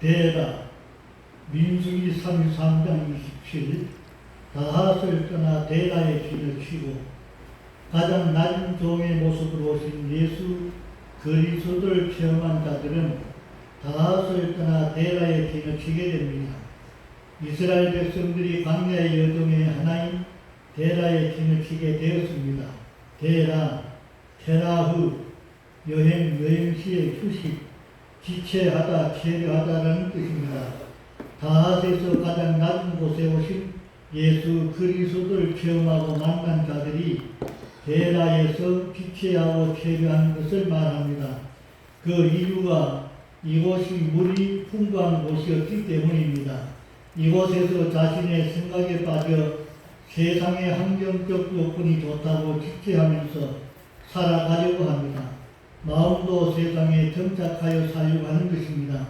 대라 민수기 33장 27 다하스를 떠나 대라의 길을 치고 가장 낮은 종의 모습으로 오신 예수 그리스도를 체험한 자들은 다하스를 떠나 대라의 길을 치게 됩니다. 이스라엘 백성들이 광야의 여정의 하나인 대라의 길을 치게 되었습니다. 대라, 테라흐, 여행, 여행시의 휴식, 지체하다, 체류하다라는 뜻입니다. 다하스에서 가장 낮은 곳에 오신 예수 그리스도를 체험하고 만난 자들이 대라에서 지체하고 체류하는 것을 말합니다. 그 이유가 이곳이 물이 풍부한 곳이었기 때문입니다. 이곳에서 자신의 생각에 빠져 세상의 환경적 요건이 좋다고 지체하면서 살아가려고 합니다. 마음도 세상에 정착하여 살려고 하는 것입니다.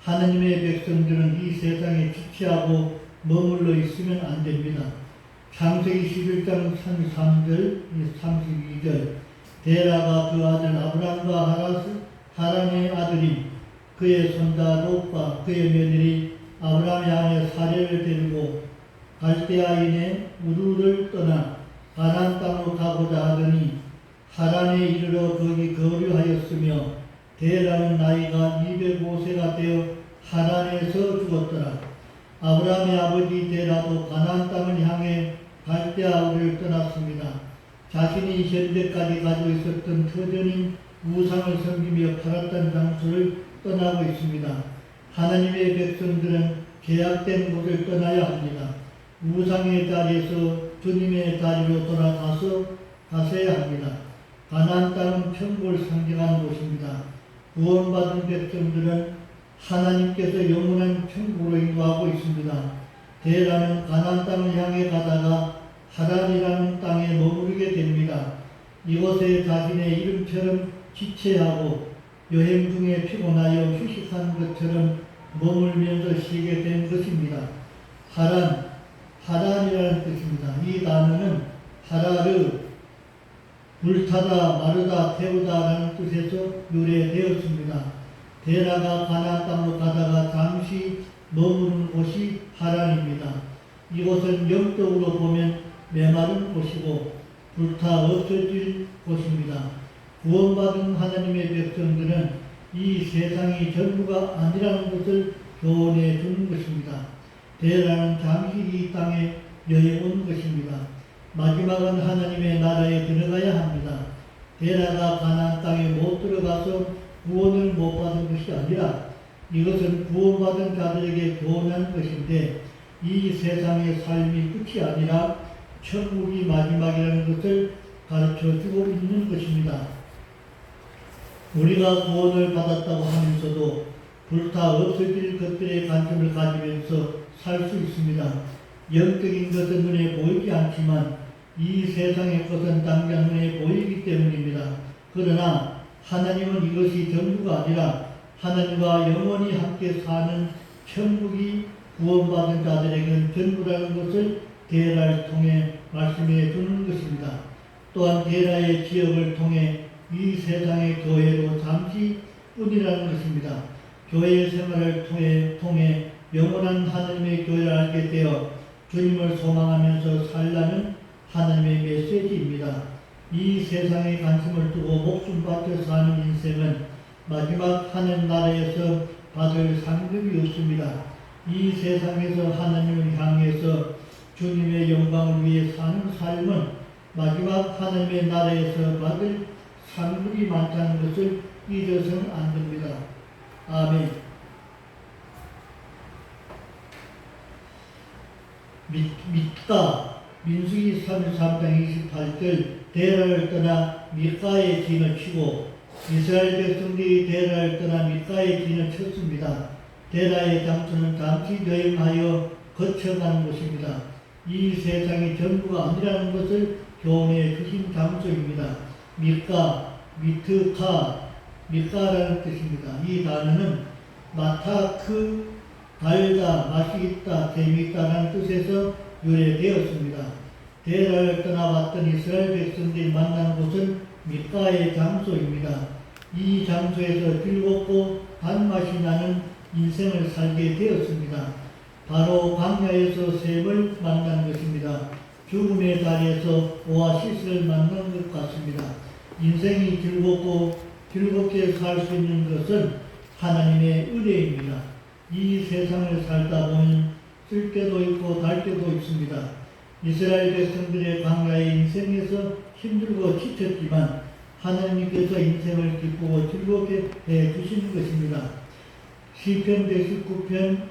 하나님의 백성들은 이 세상에 지체하고 머물러 있으면 안 됩니다. 창세기 11장 33절, 32절 데라가 그 아들 아브람과 하라스, 하란의 아들인 그의 손자 롯과 그의 며느리 아브람의 아내 사례를 데리고 갈대아인의 우르를 떠나 가나안 땅으로 가고자 하더니 하란에 이르러 거기 거류하였으며 데라는 나이가 205세가 되어 하란에서 죽었더라. 아브라함의 아버지 데라도 가나안 땅을 향해 갈대아우를 떠났습니다. 자신이 현재까지 가지고 있었던 터전인 우상을 섬기며 팔았던 장소를 떠나고 있습니다. 하나님의 백성들은 계약된 곳을 떠나야 합니다. 우상의 자리에서 주님의 자리로 돌아가서 가셔야 합니다. 가나안 땅은 천국을 상징하는 곳입니다. 구원받은 백성들은 하나님께서 영원한 천국으로 인도하고 있습니다. 대라는 가나안 땅을 향해 가다가 하란이라는 땅에 머무르게 됩니다. 이곳에 자신의 이름처럼 지체하고 여행 중에 피곤하여 휴식한 것처럼 머물면서 쉬게 된 것입니다. 하란, 하란이라는 뜻입니다. 이 단어는 하라르, 불타다, 마르다, 태우다라는 뜻에서 유래되었습니다. 데라가 가나안 땅으로 가다가 잠시 머무는 곳이 하란입니다. 이곳은 영적으로 보면 메마른 곳이고 불타 없어질 곳입니다. 구원받은 하나님의 백성들은 이 세상이 전부가 아니라는 것을 교훈해 주는 것입니다. 대라는 잠시 이 땅에 여행 온 것입니다. 마지막은 하나님의 나라에 들어가야 합니다. 대라가 가나안 땅에 못 들어가서 구원을 못 받은 것이 아니라 이것은 구원받은 자들에게 교훈한 것인데 이 세상의 삶이 끝이 아니라 천국이 마지막이라는 것을 가르쳐 주고 있는 것입니다. 우리가 구원을 받았다고 하면서도 불타 없어질 것들의 관심을 가지면서 살 수 있습니다. 영적인 것은 눈에 보이지 않지만 이 세상의 것은 당장 눈에 보이기 때문입니다. 그러나 하나님은 이것이 전부가 아니라 하나님과 영원히 함께 사는 천국이 구원받은 자들에게는 전부라는 것을 데라를 통해 말씀해 주는 것입니다. 또한 데라의 지역을 통해 이 세상의 교회로 잠시 뿐이라는 것입니다. 교회 생활을 통해, 통해 영원한 하나님의 교회를 알게 되어 주님을 소망하면서 살라는 하나님의 메시지입니다. 이 세상에 관심을 두고 목숨 바쳐 사는 인생은 마지막 하늘 나라에서 받을 상급이 없습니다. 이 세상에서 하나님을 향해서 주님의 영광을 위해 사는 삶은 마지막 하나님의 나라에서 받을 상급이 많다는 것을 잊어서는 안 됩니다. 아멘. 믿, 믿다. 민수기 33장 28절 대라를 떠나 미가의 진을 치고 이스라엘 백성들이 대라를 떠나 미가의 진을 쳤습니다. 대라의 장소는 잠시 여행하여 거쳐가는 곳입니다. 이 세상이 전부가 아니라는 것을 교훈해 주신 장소입니다. 미가, 미트카, 미가라는 뜻입니다. 이 단어는 마타크, 달다, 맛이 있다, 재미있다라는 뜻에서 유래되었습니다. 대라를 떠나왔던 이스라엘 백성들이 만난 곳은 미가의 장소입니다. 이 장소에서 즐겁고 단맛이 나는 인생을 살게 되었습니다. 바로 광야에서 샘을 만난 것입니다. 죽음의 다리에서 오아시스를 만난 것 같습니다. 인생이 즐겁고 즐겁게 살 수 있는 것은 하나님의 은혜입니다. 이 세상을 살다 보면 쓸 때도 있고 달 때도 있습니다. 이스라엘 백성들의 광야의 인생에서 힘들고 지쳤지만 하나님께서 인생을 기쁘고 즐겁게 해 주시는 것입니다. 시편 119편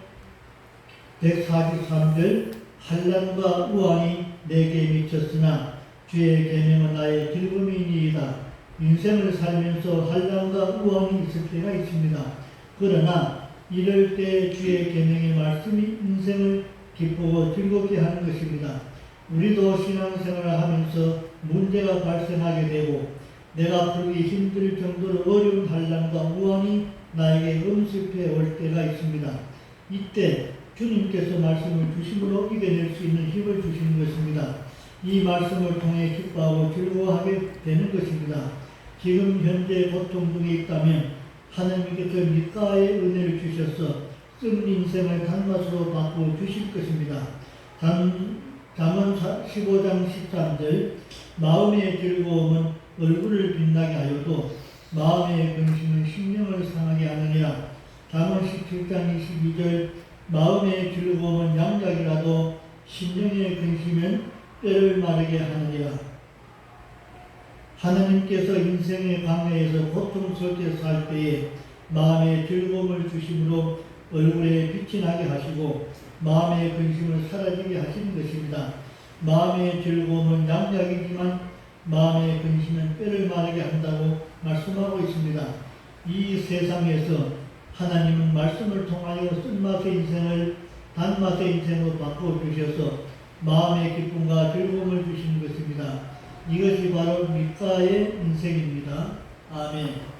143절 한란과 우환이 내게 미쳤으나 주의 계명은 나의 즐거움이니이다. 인생을 살면서 한란과 우환이 있을 때가 있습니다. 그러나 이럴 때 주의 계명의 말씀이 인생을 기쁘고 즐겁게 하는 것입니다. 우리도 신앙생활을 하면서 문제가 발생하게 되고 내가 풀기 힘들 정도로 어려운 한란과 우환이 나에게 음습해 올 때가 있습니다. 이때 주님께서 말씀을 주심으로 이겨낼 수 있는 힘을 주시는 것입니다. 이 말씀을 통해 기뻐하고 즐거워하게 되는 것입니다. 지금 현재 고통 중에 있다면 하나님께서 밑가의 은혜를 주셔서 쓴 인생을 단맛으로 바꾸어 주실 것입니다. 잠, 잠언 15장 13절 마음의 즐거움은 얼굴을 빛나게 하여도 마음의 근심은 심령을 상하게 하느니라. 잠언 17장 22절 마음의 즐거움은 양작이라도 심령의 근심은 뼈를 마르게 하느니라. 하나님께서 인생의 광야에서 고통스럽게 살 때에 마음의 즐거움을 주심으로 얼굴에 빛이 나게 하시고 마음의 근심을 사라지게 하시는 것입니다. 마음의 즐거움은 양작이지만 마음의 근심은 뼈를 마르게 한다고 말씀하고 있습니다. 이 세상에서 하나님은 말씀을 통하여 쓴맛의 인생을 단맛의 인생으로 바꾸어 주셔서 마음의 기쁨과 즐거움을 주시는 것입니다. 이것이 바로 밑가의 인생입니다. 아멘.